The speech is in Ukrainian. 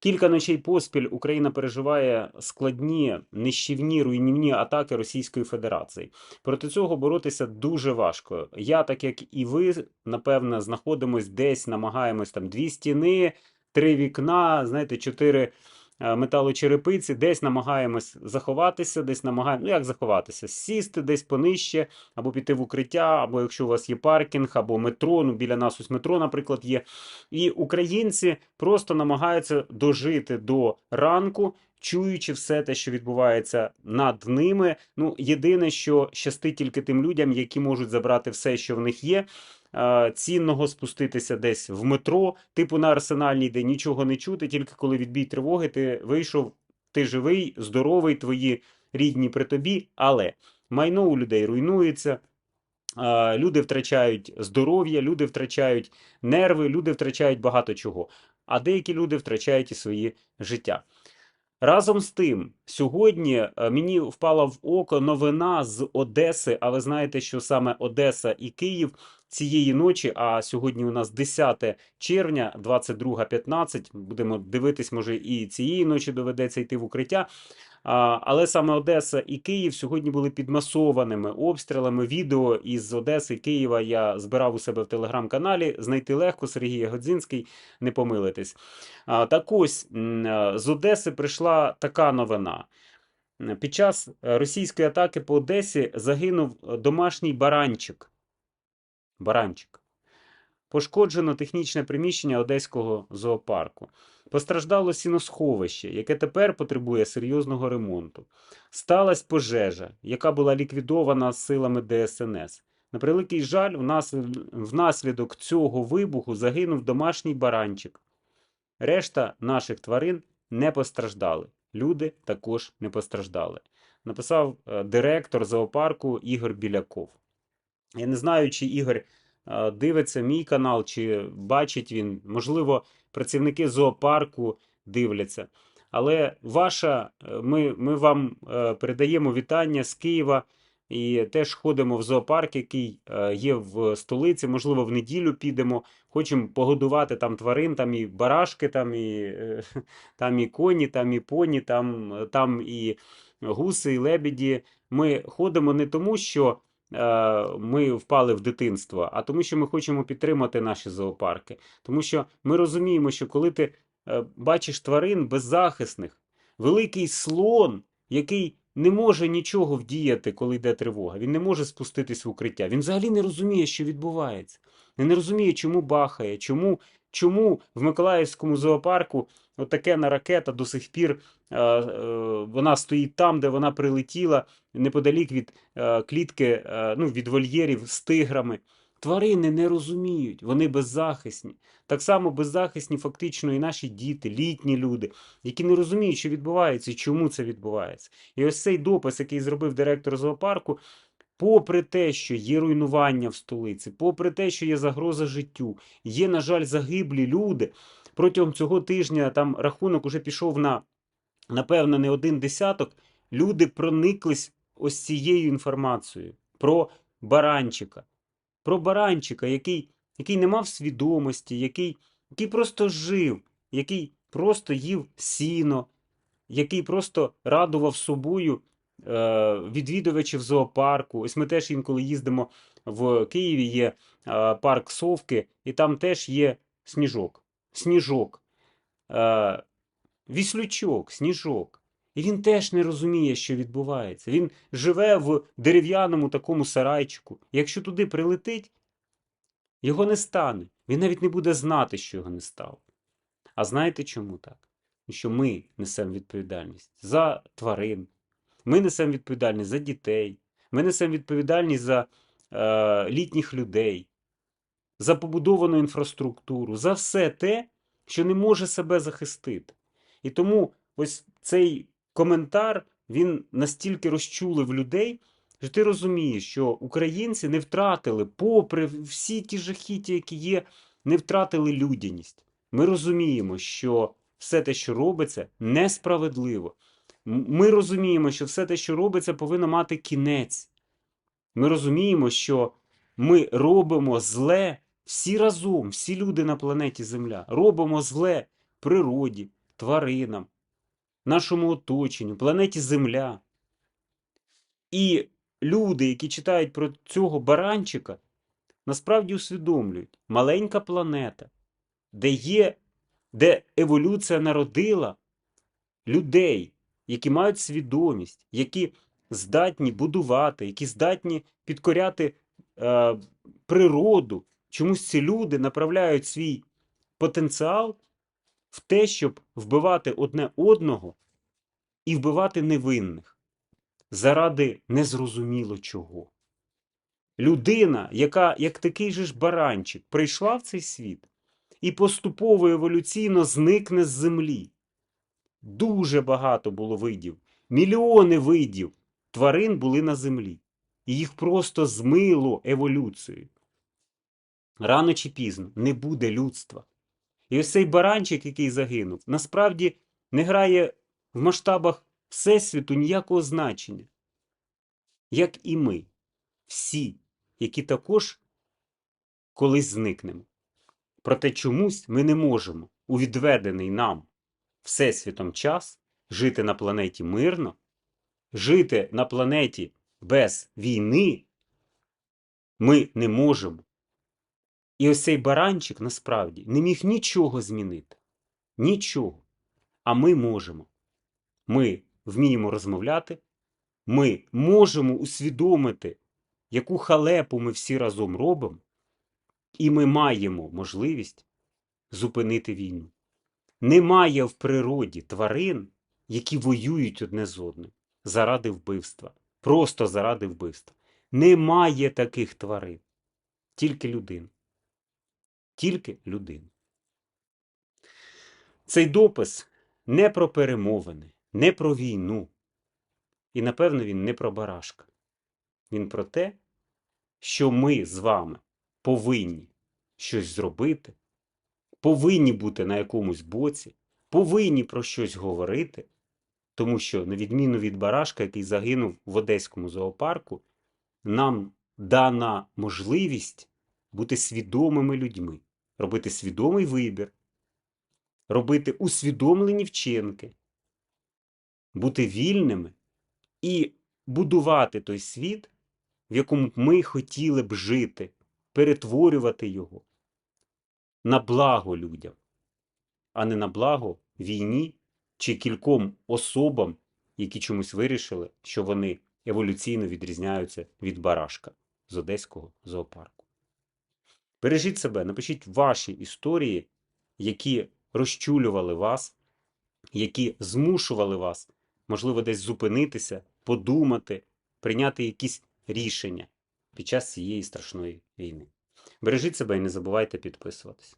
Кілька ночей поспіль Україна переживає складні, нищівні, руйнівні атаки Російської Федерації. Проти цього боротися дуже важко. Я, так як і ви, напевно, знаходимось десь, намагаємось там дві стіни, три вікна, знаєте, чотири металочерепиці, десь намагаємось заховатися, десь намагаємось, ну як заховатися, сісти десь понижче, або піти в укриття, або якщо у вас є паркінг, або метро, ну біля нас ось метро, наприклад, є. І українці просто намагаються дожити до ранку, чуючи все те, що відбувається над ними. Ну, єдине, що щастить тільки тим людям, які можуть забрати все, що в них є. Е, Цінного спуститися десь в метро, типу на арсенальній, де нічого не чути, тільки коли відбій тривоги, ти вийшов, ти живий, здоровий, твої рідні при тобі, але майно у людей руйнується. е, Люди втрачають здоров'я, люди втрачають нерви, люди втрачають багато чого, а деякі люди втрачають і свої життя. Разом з тим, сьогодні е, мені впала в око новина з Одеси. А ви знаєте, що саме Одеса і Київ цієї ночі, а сьогодні у нас 10 червня, 22.15, будемо дивитись, може і цієї ночі доведеться йти в укриття. Але саме Одеса і Київ сьогодні були під масованими обстрілами. Відео із Одеси і Києва я збирав у себе в телеграм-каналі. Знайти легко Сергій Годзинський, не помилитесь. А, Так ось з Одеси прийшла така новина. Під час російської атаки по Одесі загинув домашній баранчик. Баранчик. Пошкоджено технічне приміщення Одеського зоопарку. Постраждало сіносховище, яке тепер потребує серйозного ремонту. Сталась пожежа, яка була ліквідована силами ДСНС. На превеликий жаль, внаслідок цього вибуху загинув домашній баранчик. Решта наших тварин не постраждали. Люди також не постраждали. Написав е, директор зоопарку Ігор Біляков. Я не знаю, чи Ігор е, дивиться мій канал, чи бачить він. Можливо, працівники зоопарку дивляться. Але ваша, е, ми, ми вам е, передаємо вітання з Києва і теж ходимо в зоопарк, який є в столиці. Можливо, в неділю підемо. Хочемо погодувати там тварин, там і барашки, там і, там і коні, там і поні, там, там і гуси, і лебеді. Ми ходимо не тому, що ми впали в дитинство, а тому, що ми хочемо підтримати наші зоопарки. Тому що ми розуміємо, що коли ти е, бачиш тварин беззахисних, великий слон, який не може нічого вдіяти, коли йде тривога, він не може спуститись в укриття. Він взагалі не розуміє, що відбувається. Він не розуміє, чому бахає, чому, чому в Миколаївському зоопарку отакена ракета до сих пір е, е, вона стоїть там, де вона прилетіла, неподалік від е, клітки, ну, від вольєрів з тиграми. Тварини не розуміють, вони беззахисні. Так само беззахисні фактично і наші діти, літні люди, які не розуміють, що відбувається і чому це відбувається. І ось цей допис, який зробив директор зоопарку, попри те, що є руйнування в столиці, попри те, що є загроза життю, є, на жаль, загиблі люди. Протягом цього тижня там рахунок уже пішов на, напевно, не один десяток. Люди прониклись ось цією інформацією про баранчика. Про баранчика, який, який не мав свідомості, який, який просто жив, який просто їв сіно, який просто радував собою е, відвідувачів зоопарку. Ось ми теж інколи їздимо в Києві, є е, парк Совки, і там теж є сніжок. Сніжок. Е, віслючок, сніжок. І він теж не розуміє, що відбувається. Він живе в дерев'яному такому сарайчику. Якщо туди прилетить, його не стане. Він навіть не буде знати, що його не стало. А знаєте чому так? Що ми несемо відповідальність за тварин, ми несемо відповідальність за дітей, ми несемо відповідальність за е, літніх людей, за побудовану інфраструктуру, за все те, що не може себе захистити. І тому ось цей коментар він настільки розчулив людей, що ти розумієш, що українці не втратили, попри всі ті жахіття, які є, не втратили людяність. Ми розуміємо, що все те, що робиться, несправедливо. Ми розуміємо, що все те, що робиться, повинно мати кінець. Ми розуміємо, що ми робимо зле всі разом, всі люди на планеті Земля, робимо зле природі, тваринам, нашому оточенню, планеті Земля. І люди, які читають про цього баранчика, насправді усвідомлюють, маленька планета, де є, де еволюція народила людей, які мають свідомість, які здатні будувати, які здатні підкоряти е, природу. Чомусь ці люди направляють свій потенціал в те, щоб вбивати одне одного і вбивати невинних заради незрозуміло чого. Людина, яка, як такий же ж баранчик, прийшла в цей світ і поступово еволюційно зникне з землі. Дуже багато було видів, мільйони видів тварин були на землі. І їх просто змило еволюцією. Рано чи пізно не буде людства. І ось цей баранчик, який загинув, насправді не грає в масштабах Всесвіту ніякого значення. Як і ми, всі, які також колись зникнемо. Проте чомусь ми не можемо у відведений нам Всесвітом час жити на планеті мирно, жити на планеті без війни. Ми не можемо. І ось цей баранчик насправді не міг нічого змінити. Нічого. А ми можемо. Ми вміємо розмовляти, ми можемо усвідомити, яку халепу ми всі разом робимо, і ми маємо можливість зупинити війну. Немає в природі тварин, які воюють одне з одним заради вбивства, просто заради вбивства. Немає таких тварин, тільки людина. Тільки людина. Цей допис не про перемовини, не про війну. І, напевно, він не про барашка. Він про те, що ми з вами повинні щось зробити, повинні бути на якомусь боці, повинні про щось говорити, тому що, на відміну від барашка, який загинув в Одеському зоопарку, нам дана можливість бути свідомими людьми, робити свідомий вибір, робити усвідомлені вчинки, бути вільними і будувати той світ, в якому ми хотіли б жити, перетворювати його на благо людям, а не на благо війні чи кільком особам, які чомусь вирішили, що вони еволюційно відрізняються від барашка з Одеського зоопарку. Бережіть себе, напишіть ваші історії, які розчулювали вас, які змушували вас, можливо, десь зупинитися, подумати, прийняти якісь рішення під час цієї страшної війни. Бережіть себе і не забувайте підписуватись.